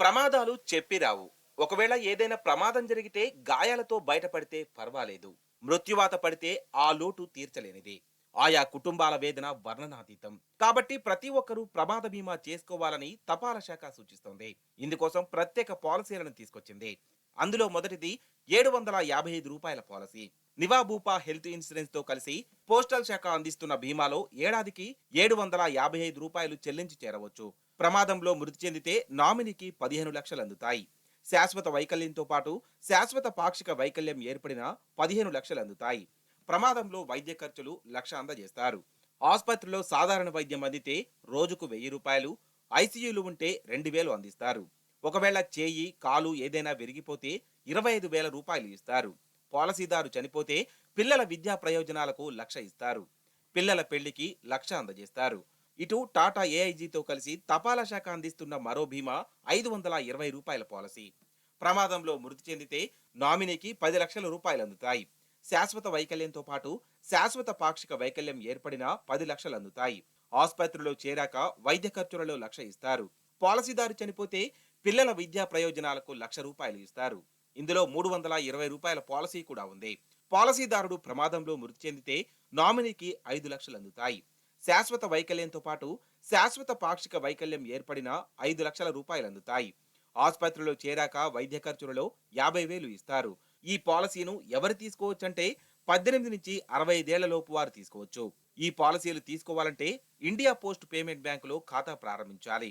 ప్రమాదాలు చెప్పిరావు. ఒకవేళ ఏదైనా ప్రమాదం జరిగితే గాయాలతో బయటపడితే పర్వాలేదు. మృత్యువాత పడితే ఆ లోటు తీర్చలేనిది. ఆయా కుటుంబాల వేదన వర్ణనాతీతం. కాబట్టి ప్రతి ఒక్కరూ ప్రమాద బీమా చేసుకోవాలని తపాలా శాఖ సూచిస్తోంది. ఇందుకోసం ప్రత్యేక పాలసీలను తీసుకొచ్చింది. అందులో మొదటిది ఏడు వందల యాభై ఐదు రూపాయల పాలసీ. నివాబూపా హెల్త్ ఇన్సూరెన్స్తో కలిసి పోస్టల్ శాఖ అందిస్తున్న బీమాలో ఏడాదికి ఏడు వందల యాభై ఐదు రూపాయలు చెల్లించి చేరవచ్చు. ప్రమాదంలో మృతి చెందితే నామినీకి పదిహేను లక్షలు అందుతాయి. శాశ్వత వైకల్యంతో పాటు శాశ్వత పాక్షిక వైకల్యం ఏర్పడిన పదిహేను లక్షలు అందుతాయి. ప్రమాదంలో వైద్య ఖర్చులు లక్ష అందజేస్తారు. ఆసుపత్రిలో సాధారణ వైద్యం అందితే రోజుకు వెయ్యి రూపాయలు ఐసీయూలు ఉంటే రెండు వేలు అందిస్తారు. ఒకవేళ చేయి కాలు ఏదైనా విరిగిపోతే ఇరవై ఐదు వేల రూపాయలు ఇస్తారు. పాలసీదారు చనిపోతే పిల్లల విద్యా ప్రయోజనాలకు లక్ష ఇస్తారు. పిల్లల పెళ్ళికి లక్ష అందజేస్తారు. ఇటు టాటా ఏఐజీతో కలిసి తపాలా శాఖ అందిస్తున్న మరో బీమా ఐదు వందల ఇరవై రూపాయల పాలసీ. ప్రమాదంలో మృతి చెందితే నామినీకి పది లక్షల రూపాయలు అందుతాయి. శాశ్వత వైకల్యంతో పాటు శాశ్వత పాక్షిక వైకల్యం ఏర్పడిన పది లక్షలు అందుతాయి. ఆసుపత్రిలో చేరాక వైద్య ఖర్చులలో లక్ష ఇస్తారు. పాలసీదారు చనిపోతే పిల్లల విద్యా ప్రయోజనాలకు లక్ష రూపాయలు ఇస్తారు. ఇందులో మూడు వందల ఇరవై రూపాయల పాలసీ కూడా ఉంది. పాలసీదారుడు ప్రమాదంలో మృతి చెందితే నామినీకి ఐదు లక్షలు అందుతాయి. శాశ్వత వైకల్యంతో పాటు శాశ్వత పాక్షిక వైకల్యం ఏర్పడిన ఐదు లక్షల రూపాయలు అందుతాయి. ఆసుపత్రిలో చేరాక వైద్య ఖర్చులలో యాభై వేలు ఇస్తారు. ఈ పాలసీను ఎవరు తీసుకోవచ్చంటే పద్దెనిమిది నుంచి అరవై ఐదేళ్ళలోపు వారు తీసుకోవచ్చు. ఈ పాలసీలు తీసుకోవాలంటే ఇండియా పోస్ట్ పేమెంట్ బ్యాంకులో ఖాతా ప్రారంభించాలి.